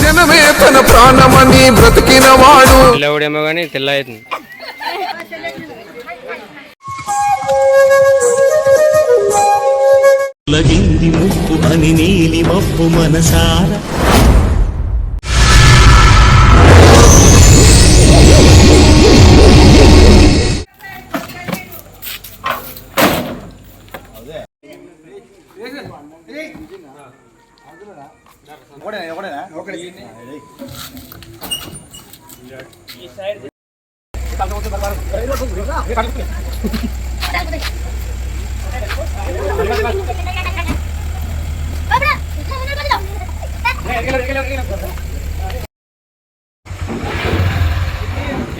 జనమే తన ప్రాణమని బ్రతికిన వాడు తెల్లవుడేమో కానీ తెల్ల అవుతుంది. ముప్పు అని నీలి మబ్బు మనసార.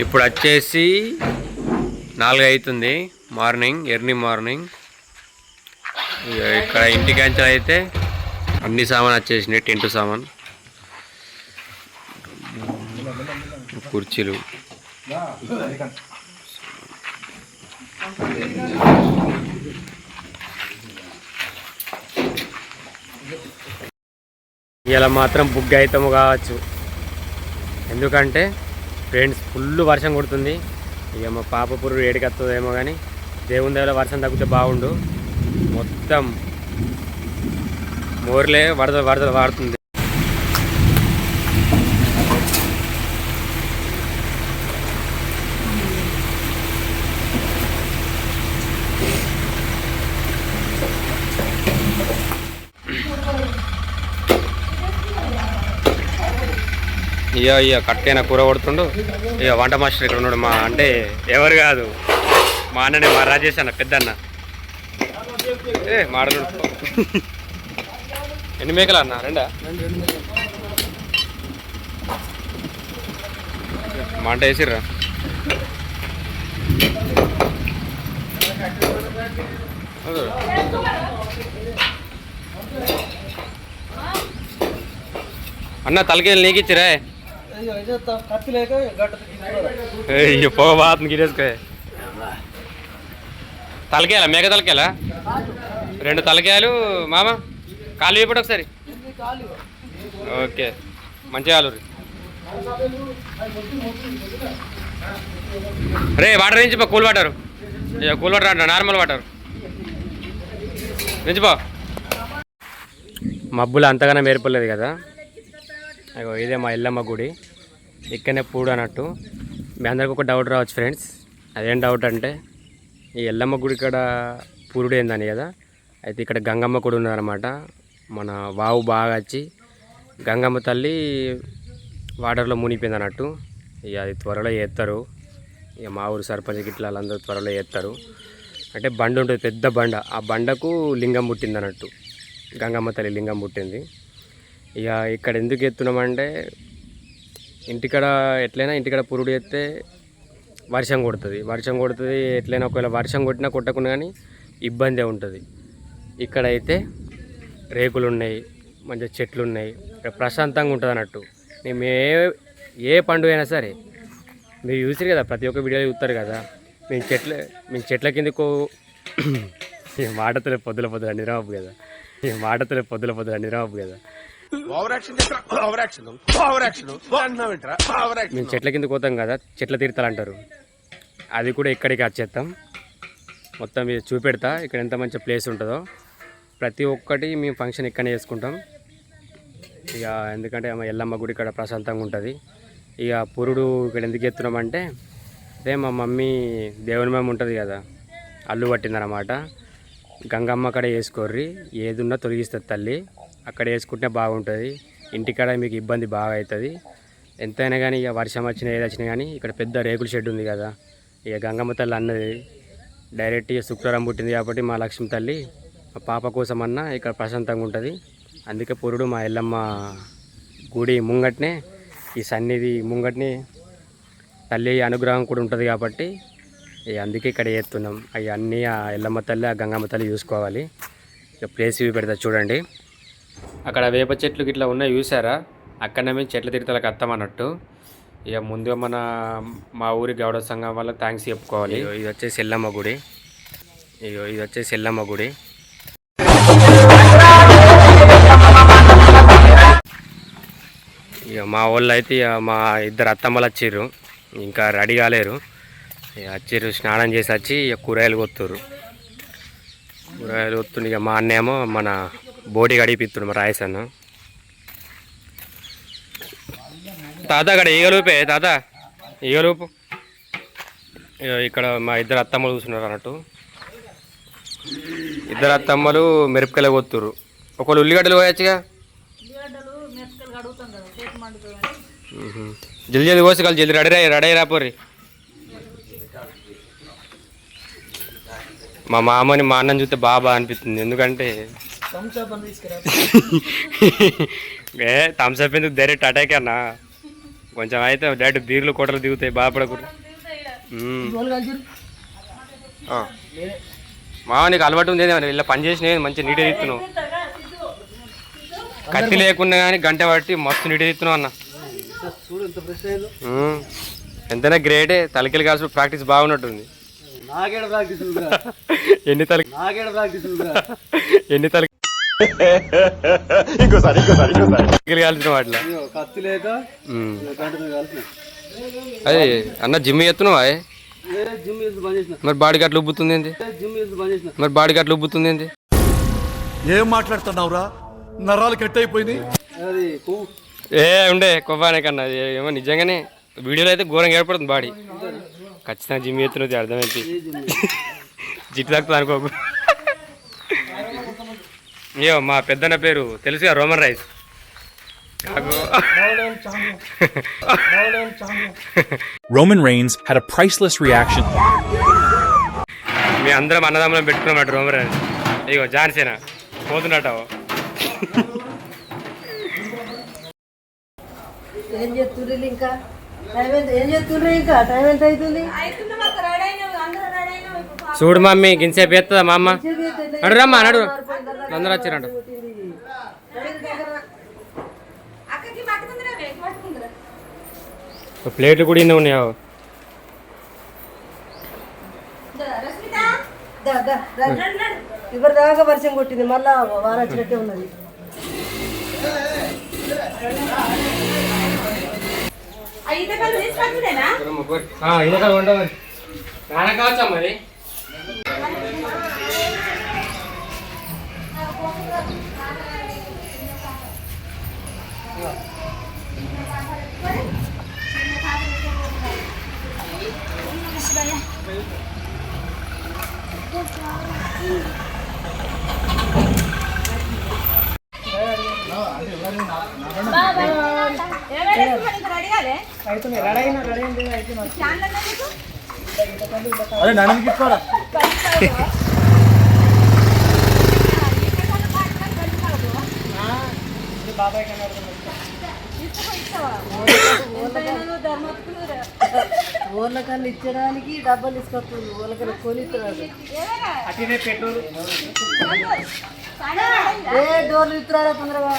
ఇప్పుడు వచ్చేసి నాలుగు అవుతుంది. Morning early morning. ఇక్కడ ఇంటికి అయితే అన్ని సామాన్ వచ్చేసినాయి టెంట్ సామాన్. కుర్చీలు. ఇలా మాత్రం బుగ్ అవుతాము కావచ్చు. ఎందుకంటే ఫ్రెండ్స్ ఫుల్ వర్షం కొడుతుంది. ఇక మా పాప పురుడు ఏడికి వస్తుందేమో కానీ దేవుని దేవుల వర్షం తగ్గితే బాగుండు. మొత్తం మోర్లే వరద వరద వాడుతుంది. ఇక ఇక కట్టైన కూర కొడుతుండు. ఇక వంట మాస్టర్ ఇక్కడ ఉన్నాడు మా అంటే ఎవరు కాదు. మా అన్ననే మా రాజేష్ అన్న పెద్ద అన్న ఏ మాడలు ఎన్ని మేకలు అన్న? రెండా? మంట వేసిర్రా? అన్న తలకేళ్ళు నీకిచ్చిరా పొగ బాతుంది గిరేసుకో తలకేయాలా? మేక తలకేయాలా? రెండు తలకాయలు మామ? కాలు వేపడు ఒకసారి. ఓకే. మంచిగా కాలు రే వాటర్ నుంచి కూల్ వాటర్. కూల్ వాటర్ అంట నార్మల్ వాటర్. నుంచిపో మబ్బులు అంతగానే మేర్పలేదు కదా. ఇదే మా ఎల్లమ్మ గుడి. ఇక్కడనే పూడు అన్నట్టు. మీ అందరికి ఒక డౌట్ రావచ్చు ఫ్రెండ్స్ అదేం డౌట్ అంటే ఈ ఎల్లమ్మ గుడి ఇక్కడ పూరుడు ఏందని కదా? అయితే ఇక్కడ గంగమ్మ కూడా ఉన్నారన్నమాట. మన వావు బాగా వచ్చి గంగమ్మ తల్లి వాటర్లో మునిగిపోయింది అన్నట్టు. ఇక అది త్వరలో చేస్తారు ఇక మా ఊరు సర్పంచ్ గిట్ల వాళ్ళందరూ త్వరలో చేస్తారు అంటే బండ ఉంటుంది పెద్ద బండ. ఆ బండకు లింగం పుట్టింది అన్నట్టు. గంగమ్మ తల్లి లింగం పుట్టింది. ఇక ఇక్కడ ఎందుకు ఎత్తున్నామంటే ఇంటికాడ ఎట్లయినా ఇంటికాడ పురుడు ఎత్తే వర్షం కొడుతుంది. వర్షం కొడుతుంది ఎట్లయినా ఒకవేళ వర్షం కొట్టినా కొట్టకుండా కానీ ఇబ్బందే ఉంటుంది. ఇక్కడ అయితే రేకులు ఉన్నాయి మంచిగా చెట్లు ఉన్నాయి. ప్రశాంతంగా ఉంటుంది అన్నట్టు. మేము ఏ ఏ పండుగ అయినా సరే మీరు చూసారు కదా ప్రతి ఒక్క వీడియో చూస్తారు కదా మేము చెట్ల మేము చెట్ల కిందకు మాటతలే పొద్దుల పొద్దుల నిరాబు కదా. మాటతలే పొద్దుల పొద్దుల నిరాబు కదా. మేము చెట్ల కింద పోతాం కదా చెట్ల తీర్థాలు అంటారు. అది కూడా ఇక్కడికి వచ్చేస్తాం మొత్తం ఇది చూపెడతా ఇక్కడ ఎంత మంచి ప్లేస్ ఉంటుందో. ప్రతి ఒక్కటి మేము ఫంక్షన్ ఇక్కడనే చేసుకుంటాం. ఇక ఎందుకంటే మా ఎల్లమ్మ గుడి ఇక్కడ ప్రశాంతంగా ఉంటుంది. ఇక పురుడు ఇక్కడ ఎందుకు ఎత్తున్నామంటే అదే మా మమ్మీ దేవుని మేము ఉంటుంది కదా అల్లు పట్టిందనమాట గంగమ్మ అక్కడ వేసుకోర్రి ఏదున్నా తొలగిస్తుంది తల్లి. అక్కడ వేసుకుంటే బాగుంటుంది. ఇంటికాడ మీకు ఇబ్బంది బాగా అవుతుంది. ఎంతైనా కానీ ఇక వర్షం వచ్చినా ఏది వచ్చినా కానీ ఇక్కడ పెద్ద రేకుల షెడ్ ఉంది కదా. ఇక గంగమ్మ తల్లి అన్నది. డైరెక్ట్ ఇక శుక్రవారం పుట్టింది కాబట్టి మా లక్ష్మి తల్లి మా పాప కోసం అన్న ఇక్కడ ప్రశాంతంగా ఉంటుంది. అందుకే పురుడు మా ఎల్లమ్మ గుడి ముంగట్నే ఈ సన్నిధి ముంగట్నే తల్లి అనుగ్రహం కూడా ఉంటుంది కాబట్టి ఇక అందుకే ఇక్కడ చేస్తున్నాం. అవి అన్నీ ఆ ఎల్లమ్మ తల్లి ఆ గంగమ్మ తల్లి చూసుకోవాలి. ఇక ప్లేస్ ఇవి పెడతా చూడండి. అక్కడ వేప చెట్లు గిట్లా ఉన్నాయి చూసారా అక్కడనే మేము చెట్ల తిరుగుతలకు అత్తమన్నట్టు ఇక ముందుగా మన మా ఊరి గౌడ సంఘం వల్ల థ్యాంక్స్ చెప్పుకోవాలి. ఇది వచ్చేసి ఎల్లమ్మ గుడి. ఇగో ఇది వచ్చేసి ఎల్లమ్మ గుడి. ఇక మా వాళ్ళు అయితే ఇక మా ఇద్దరు అత్తమ్మలు వచ్చిర్రు. ఇంకా రెడీ కాలేరు. ఇక వచ్చిర్రు స్నానం చేసి వచ్చి ఇక కూరగాయలు కొత్తురు కూరగాయలు కొత్తుండే ఇక మా అన్నేమో మన బోటి గడిపిస్తుడు మా రాయసన్న తాత అక్కడ ఈగలూపే తాత? ఈగలూపు ఇక్కడ మా ఇద్దరు అత్తమ్మలు చూస్తున్నారు అన్నట్టు. ఇద్దరు అత్తమ్మలు మిరపకాయలు కొత్తురు ఒకళ్ళు ఉల్లిగడ్డలు పోయచ్చుగా? జల్ది జల్ది కోసి కాదు జల్ది రెడీ రా రెడీ రాపోర్రి మా మామని మా అన్నని చూస్తే బాబా బాగా అనిపిస్తుంది. ఎందుకంటే ఏ థమ్స్అప్ ఎందుకు? డైరెక్ట్ అటాక్ అన్నా? కొంచెం అయితే డైరెక్ట్ బీర్లు కోటలు దిగుతాయి. ఆ. మామ నీకు అలవాటు ఉంది ఏమన్నా? ఇలా పని చేసిన మంచిగా నీట్గా తీస్తున్నావు. కత్తి లేకున్నా కానీ గంట పట్టి మస్తు నీట్గా తీస్తున్నావు అన్న. ఎంతైనా గ్రేటే తలకిలు కాల్సిన ప్రాక్టీస్ బాగున్నట్టుంది. ప్రాక్టీస్ ఉందిరా. ఎన్ని తలకి ఎన్ని తలకి తలకిలు కాల్చిన వాటిలో. కత్తి లేక కలిసిన అదే అన్న జిమ్ ఎత్తున్నావా మరి బాడీకి అట్లా ఉబ్బుతుంది ఏంది? మరి బాడీకి అట్లా ఉబ్బుతుంది ఏంది? ఏం మాట్లాడుతున్నావురా? నరాలు కట్ అయిపోయింది ఏ ఉండే కొవ్వానే కన్నా ఏమో నిజంగానే వీడియోలో అయితే ఘోరంగా ఏర్పడుతుంది బాడీ. ఖచ్చితంగా జిమ్ ఎత్తున్నది అర్థమైంది. జిట్టు తాకుతుంది అనుకోకు. ఏమో మా పెద్దన్న పేరు తెలుసుగా Roman Reigns. Roman Reigns had a priceless reaction. మీ అందరం అన్నదమ్ములం పెట్టుకున్నమాట రోమన్ రైస్. ఇగో జాన్సేన పోతున్నట్టు ఏం చేస్తుండ్రు ఇంకా? టైం ఎంత ఏం చేస్తుండ్రు ఇంకా? టైం ఎంత అవుతుంది? చూడు మమ్మీ గిన్సేపు ఎత్తదా మా అమ్మ? నడు రమ్మా నడు. అందరూ వచ్చిరంట ప్లేట్లు కూడా ఇన్ని ఉన్నాయో? దా, దా, దా. ఇవరి దాకా వర్షం కొట్టింది మళ్ళా వాన వచ్చినట్టే ఉన్నది. ఉండవు నాన్న కావచ్చా మరి? అరే నడనికి ఇస్తారా ఊర్ల కన్నా ఇచ్చడానికి డబ్బులు తీసుకొస్తుంది ఊర్ల కన్నా కొనిస్తున్నాడు ఏ డోర్లు ఇస్తున్నారా తొందరగా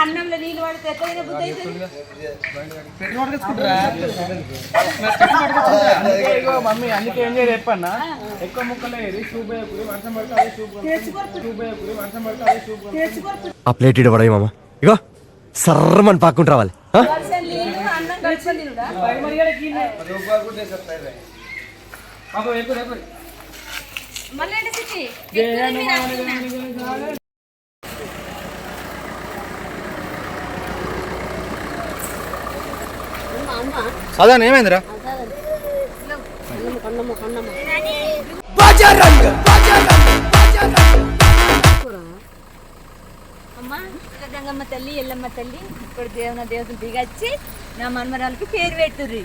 అన్నంలో నీళ్ళు పడితే ఎక్కడైనా బుద్ధి అవుతుంది మమ్మీ అందుకే ఏం చేయాలి చెప్పన్నా ఎక్కువ ముక్కలు సూప్ వేయకూడదు వర్షం పడితే అదే సూప్ సూప్ వేయకూడదు వర్షం పడితే అదే సూప్ ఆ ప్లేట్ మామ ఇగో సర్రమని పాక్కుంటూ రావాలి ఆ? ఏమైందిరా గంగమ్మ తల్లి ఎల్లమ్మ తల్లి ఇక్కడ దేవున దేవతలు దిగచ్చి నా మన్మరాలకి పేరు పెడుతుర్రి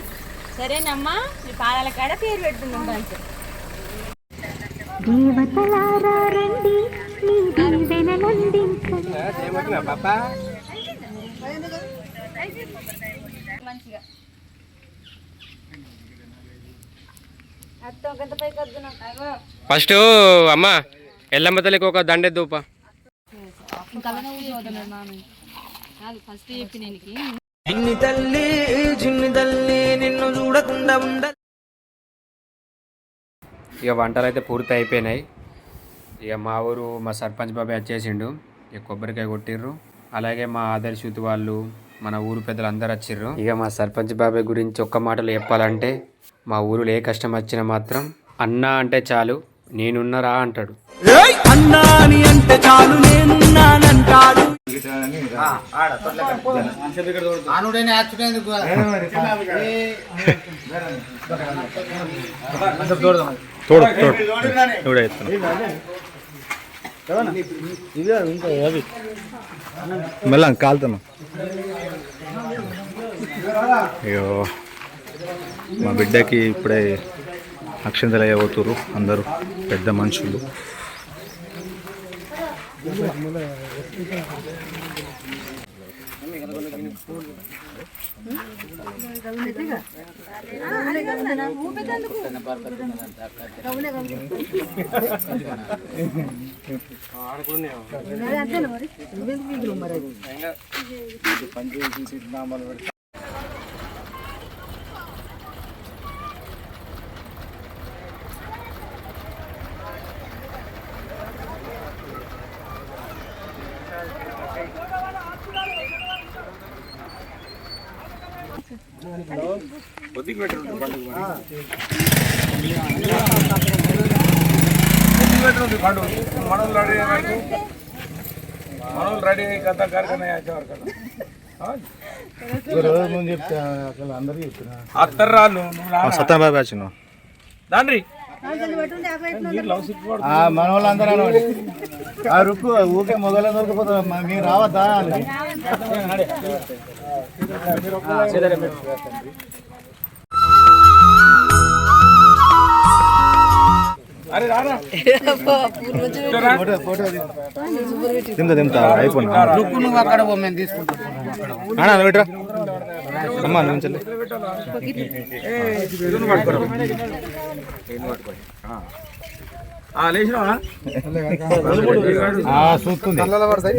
సరేనమ్మా మీ పాదాల కాడ పేరు పెడుతున్నాం మంచి మంచిగా. అత్తం కొంత పైకి వద్దు నాకు? అగో ఫస్ట్ అమ్మ ఎల్లమ్మ తల్లికి ఒక దండెద్దూప కలనే ఊదోదన్నాడు మామయ్య కాదు ఫస్ట్ చిన్ని తల్లి చిన్ని తల్లి నిన్ను చూడకుండా ఉండ ఇక వంటలు అయితే పూర్తి అయిపోయినాయి. ఇక మా ఊరు మా సర్పంచ్ బాబాయ్ వచ్చేసిండు. ఇక కొబ్బరికాయ కొట్టిర్రు. అలాగే మా ఆదర్శ యూత్ వాళ్ళు మన ఊరు పెద్దలు అందరు వచ్చిర్రు. ఇక మా సర్పంచ్ బాబాయ్ గురించి ఒక్క మాటలు చెప్పాలంటే మా ఊరులో ఏ కష్టం వచ్చినా మాత్రం అన్నా అంటే చాలు. నేనున్నరా అంటాడు. అన్నా అని అంటే చాలు నేనున్నానంటాడు. మెల్లం కాలుతున్నా. అయ్యో మా బిడ్డకి ఇప్పుడే అక్షంతలు అయ్యబోతురు అందరూ పెద్ద మనుషులు. మనోళ్ళు రెడీ అయినారు మనోళ్ళు రెడీ అయ్యి కథ కార్ఖాన అత్తరు రాళ్ళు నువ్వు రా సత్యం బాబు వచ్చిన దాండ్రి. మన వాళ్ళందరూ ఆ రుక్కు ఊకే మొగల దొరికిపోతారు మీరు రావద్దా? అరే రారా. తిందా తింటా అయిపోయినా నువ్వు అక్కడ మేము తీసుకుంటాం. ఇట్రా అమ్మా నువ్వు చెల్లి చూస్తుంది నిలబడ్డాక.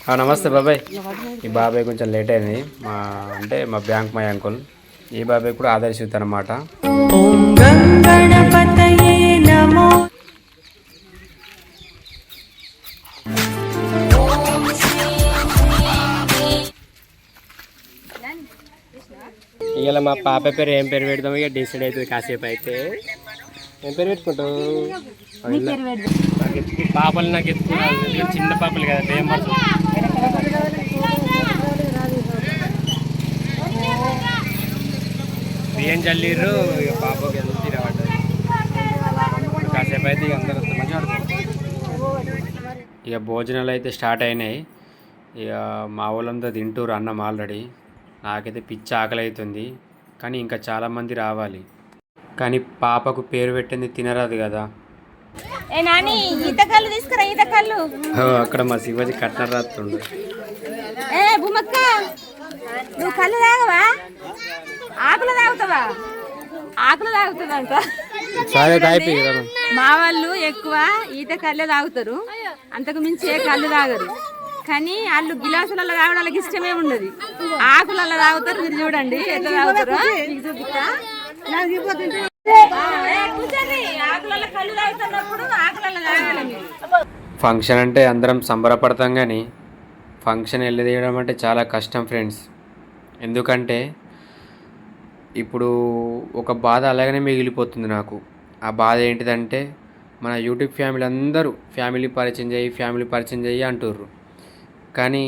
నమస్తే బాబాయ్. ఈ బాబాయ్ కొంచెం లేట్ అయింది. మా అంటే మా బ్యాంక్ మై అంకుల్ ఈ బాబాయ్ కూడా ఆదర్శిత అనమాట ఓం గణపతయే నమో ఇవాళ మా పాప పేరు ఏం పేరు పెడదాం? ఇక డిసైడ్ అవుతుంది కాసేపు అయితే. ఏం పేరు పెట్టుకుంటావు? పాపలు నాకు ఎత్తుకున్నారు వీళ్ళు చిన్న పాపలు కదా భయం పడుతుంది బియ్యం చల్లిర్రు ఇక పాపకి ఎంత తిరగబడ్డది కాసేపు అయితే ఇక అందరూ మంచిగా ఇక భోజనాలు అయితే స్టార్ట్ అయినాయి. ఇక మా వాళ్ళంతా తింటూరు అన్నం ఆల్రెడీ. నాకైతే పిచ్చి ఆకలి అవుతుంది కానీ ఇంకా చాలామంది రావాలి. కానీ పాపకు పేరు పెట్టింది తినరాదు కదా. ఏ నాని ఈత కళ్ళు తీసుకురా ఈత కళ్ళు. అక్కడ మా శివాజీ కట్న రాస్తుండు ఏ భూమక్క నువ్వు కళ్ళు తాగవా? ఆకులు తాగుతావా? ఆకులు తాగుతుందంట. సరే తాగిపోయి కదా మా వాళ్ళు ఎక్కువ ఈత కళ్ళే తాగుతారు. అంతకు మించి ఏ కళ్ళు తాగరు. కానీ వాళ్ళు గిలాసులలో తాగడం వాళ్ళకి ఇష్టమే ఉండదు. ఆకులలో తాగుతారు మీరు చూడండి ఎట్లా తాగుతారు. ఫంక్షన్ అంటే అందరం సంబరపడతాం కానీ ఫంక్షన్ వెళ్ళదీయడం అంటే చాలా కష్టం ఫ్రెండ్స్ ఎందుకంటే ఇప్పుడు ఒక బాధ అలాగనే మిగిలిపోతుంది నాకు. ఆ బాధ ఏంటిదంటే మన యూట్యూబ్ ఫ్యామిలీ అందరూ ఫ్యామిలీ పరిచయం చేయి ఫ్యామిలీ పరిచయం చేయి అంటుర్రు. కానీ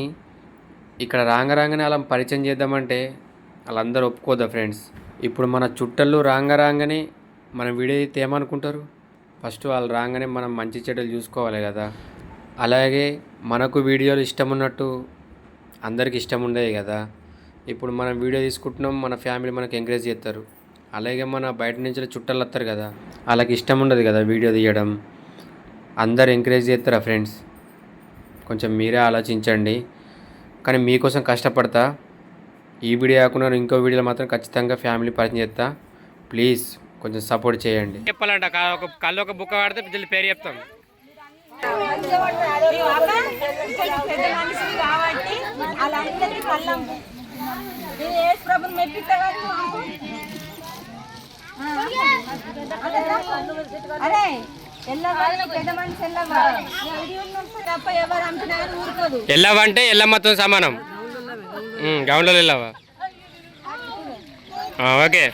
ఇక్కడ రాంగ రాంగనే అలా పరిచయం చేద్దామంటే వాళ్ళందరూ ఒప్పుకోదా ఫ్రెండ్స్ ఇప్పుడు మన చుట్టల్లో రాంగ రాగానే మన వీడియో అయితే ఏమనుకుంటారు? ఫస్ట్ వాళ్ళు రాగానే మనం మంచి చెడ్డలు చూసుకోవాలి కదా. అలాగే మనకు వీడియోలు ఇష్టం ఉన్నట్టు అందరికి ఇష్టం ఉండేది కదా. ఇప్పుడు మనం వీడియో తీసుకుంటున్నాం మన ఫ్యామిలీ మనకు ఎంకరేజ్ చేస్తారు. అలాగే మన బయట నుంచి చుట్టాలు వస్తారు కదా. వాళ్ళకి ఇష్టం ఉండదు కదా వీడియో తీయడం. అందరు ఎంకరేజ్ చేస్తారా ఫ్రెండ్స్? కొంచెం మీరే ఆలోచించండి. కానీ మీకోసం కష్టపడతా. ఈ వీడియో కాకుండా ఇంకో వీడియోలో మాత్రం ఖచ్చితంగా ఫ్యామిలీ పరిచయం చేస్తా. ప్లీజ్ కొంచెం సపోర్ట్ చేయండి. చెప్పాలంట ఒక కళ్ళు ఒక బుక్క వాడితే పేరు చెప్తాం. పెద్ద మనిషివి కాబట్టి వాళ్ళందరికీ కళ్ళం నేను ఏ ప్రభుని మెప్పిస్తా అరే ఎల్లవాళ్ళు పెద్ద మనిషి ఎల్లవా తప్ప ఎవరు అంటున్నా కానీ ఊరుకోదు ఎల్లవంటే ఎల్లమ్మతో సమానం. గ్రౌండ్లో వెళ్ళావా? ఓకే.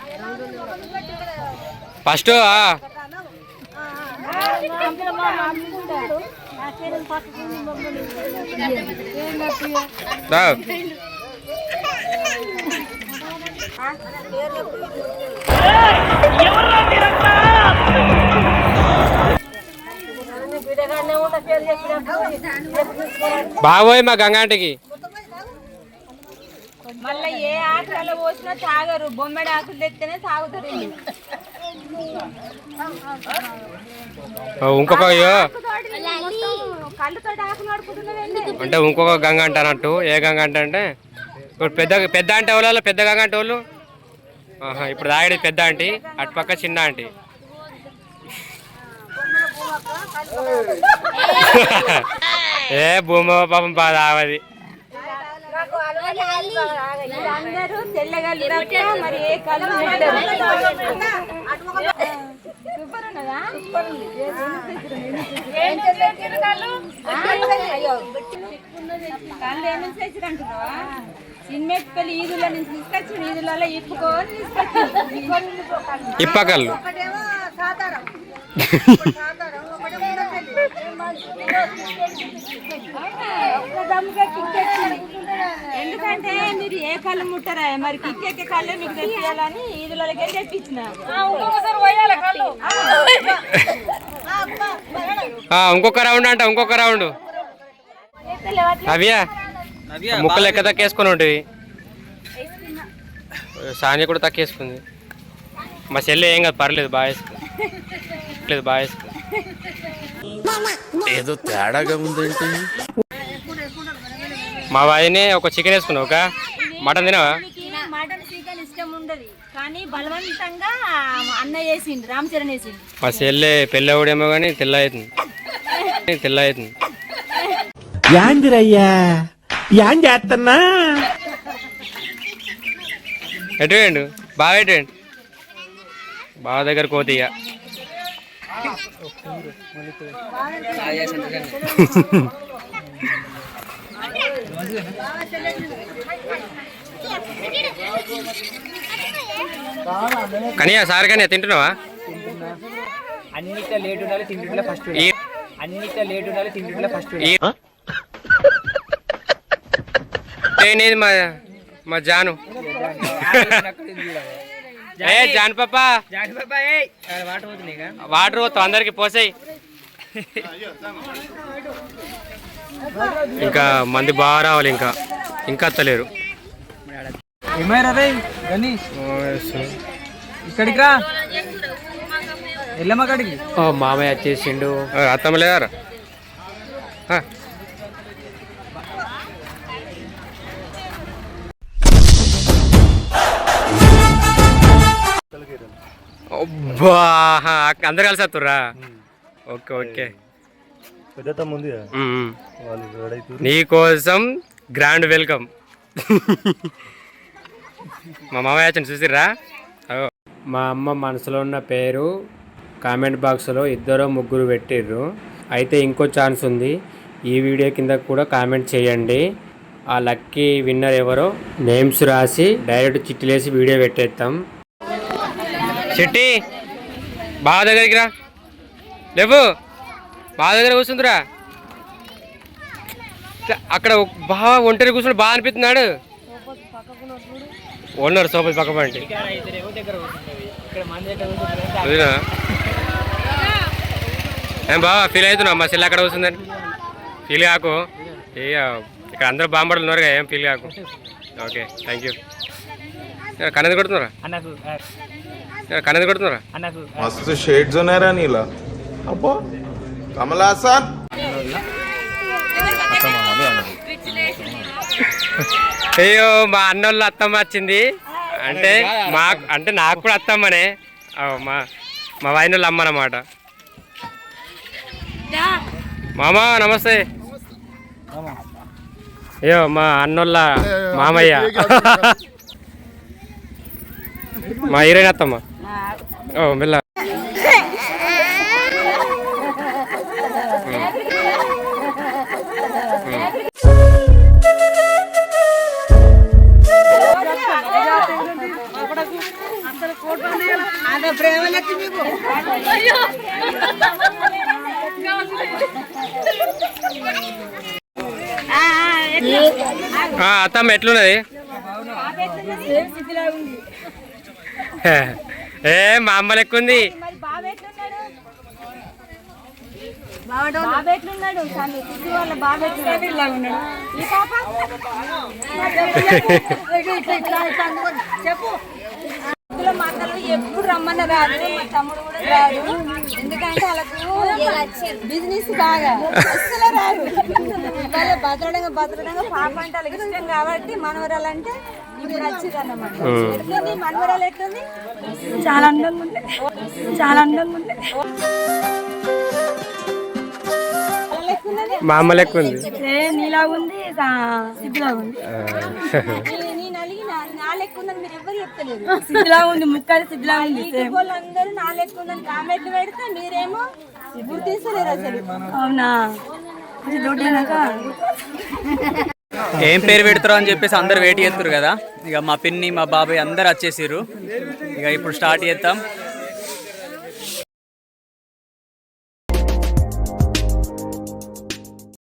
ఫస్ట్ బాబోయ్ మా గంగాంటికి. మళ్ళీ ఏ ఆకులలో పోసినా తాగరు. బొమ్మెడి ఆకులు తెస్తేనే తాగుతారు ఇంకొక అంటే ఇంకొక గంగ అంటానట్టు. ఏ గంగ అంటే అంటే? ఇప్పుడు పెద్ద పెద్ద అంటే వాళ్ళు పెద్ద గంగ అంటే వాళ్ళు? ఇప్పుడు తాగేది పెద్ద ఆంటీ. అటు పక్క చిన్న ఆంటీ. ఏ భూమ పాపం బాధ ఆవది అందరూ తప్ప మరి ఏ కళ్ళు సూపర్ ఉన్నదా ఈదుల నుంచి తీసుకొచ్చి ఈదులలో ఇప్పుకొని తీసుకొచ్చి ఇప్పకళ్ళు. ఎందుకంటే మీరు ఏ కళ్ళు ముట్టరా? మరి కిక్కెక్కే కళ్ళే మీకు తెప్పియాలని ఈదులకి తెప్పించిన. ఆ, ఇంకొక రౌండ్ అంట ఇంకొక రౌండ్. అవియా ముక్కలు ఎక్క తక్కేసుకొని ఉంటుంది సాని కూడా తక్కేసుకుంది. మా చెల్లి ఏం కాదు పర్లేదు బాగా వేసుకుంది. లేదు బాగా వేసుకుంది. ఏదో తేడాగా ఉందేంటి? మా వాయిని ఒక చికెన్ వేసుకున్నావు ఒక? మటన్ తినవా? మటన్ చికెన్ ఇష్టం ఉండదు. కానీ బలవంతంగా అన్న రామ్ చరణ్ మా చెల్లె పెళ్ళి అవడేమో కానీ తెల్ల అవుతుంది. తెల్ల అవుతుంది. యాందిరయ్యా యాన్ చేస్తున్నా ఎటు వేయండు బాగా ఎటు వేయండు బాగా దగ్గర కోతిగా కనియా సార్ కనియా తింటున్నావా? అన్నిట్లో లేట్ ఉండాలి తింటుంటే ఫస్ట్ అన్నిట్లో లేట్ ఉండాలి తింటుంటే ఫస్ట్ మా మా జాను. ఏ జాన్ పాపా. జాడి బాబాయ్ వాటర్ పోతుంది ఇక వాటర్ పోతావు అందరికి పోసాయి. ఇంకా మంది బాగా రావాలి ఇంకా. ఇంకా అత్తలేరు. ఏమైనా రే గణేష్? ఇక్కడికి రా. ఓ మామయ్య వచ్చేసిండు. అత్తమ్మ లేదారా? అబ్బా అందరు కలిసి వస్తుర్రా ఓకే. ఓకే రెడీ నీకోసం గ్రాండ్ వెల్కమ్. మా మామయ్య చూసిర్రా. మా అమ్మ మనసులో ఉన్న పేరు కామెంట్ బాక్స్లో ఇద్దరు ముగ్గురు పెట్టిర్రు. అయితే ఇంకో ఛాన్స్ ఉంది. ఈ వీడియో కింద కూడా కామెంట్ చేయండి. ఆ లక్కీ విన్నర్ ఎవరో నేమ్స్ రాసి డైరెక్ట్ చిట్టిలేసి వీడియో పెట్టేస్తాం చెట్టి బాగా దగ్గరికి రా. లేవు. బాగా దగ్గర కూర్చుందిరా. అక్కడ బాగా ఒంటరి కూర్చుని బాగా అనిపిస్తున్నాడు. ఓనర్ సోపతి పక్క పంటి ఏం బాగా ఫీల్ అవుతున్నా మా చెల్లి అక్కడ కూర్చుందని? ఫీల్ కాకు. ఇక్కడ అందరూ బాంబడలు ఉన్నారు ఏం ఫీల్ కాకు. ఓకే థ్యాంక్ యూ కన్నది కొడుతున్నారా? కన్నది కొడుతున్నారా? అన్నకు. మస్తు షేడ్స్ ఉన్నారా నీలా. అబ్బో. కమలాసన్ అయ్యో మా అన్నోళ్ళు అత్తమ్మ వచ్చింది. అంటే మా అంటే నాకు కూడా అత్తమ్మనే. మా మా వాయినోళ్ళు అమ్మ అన్నమాట. మామా నమస్తే. అయ్యో మా అన్నోళ్ళ మామయ్య. మా హీరోయిన్ అత్తమ్మ. ఓ మెల్ల ఆ, అత్తమ్మ ఎట్లున్నది? ఏ మా అమ్మ లెక్క ఉంది బాబెట్లున్నాడు కానీ సిద్ధు వాళ్ళ బాబెట్లున్నాడు. ఈ పాప? చెప్పు. ఇందులో మాటలు ఎప్పుడు రమ్మన్న రాదు మా తమ్ముడు కూడా రాదు ఎందుకంటే వాళ్ళకు బిజినెస్ బాగా. అస్సలు రాదు. వాళ్ళ బతకడంగా బతకడంగా పాప అంటే వాళ్ళకి ఇష్టం కాబట్టి మనవరాలు అంటే ఇప్పుడు వచ్చింది అన్నమాట ఎట్లుంది? మనవరాలు ఎట్లుంది? చాలా అందంగా ఉంది చాలా అందంగా ఉంది మా అమ్మ లెక్క ఉంది. నీలా ఉంది సిద్ధిలా ఉంది నేను అలిగిన నా లెక్క ఉందని మీరు ఎవరు చెప్తలేరు. సిద్ధిలా ఉంది ముక్కలు సిద్ధిలా ఉంది వాళ్ళందరూ నా లెక్క ఉందని కామెంట్లు పెడితే మీరేమో గుర్తిస్తలేరు అసలు. అవునా? ఏం పేరు పెడతారో అని చెప్పేసి అందరు వెయిట్ చేస్తారు కదా. ఇక మా పిన్ని మా బాబాయ్ అందరు వచ్చేసారు ఇక ఇప్పుడు స్టార్ట్ చేద్దాం.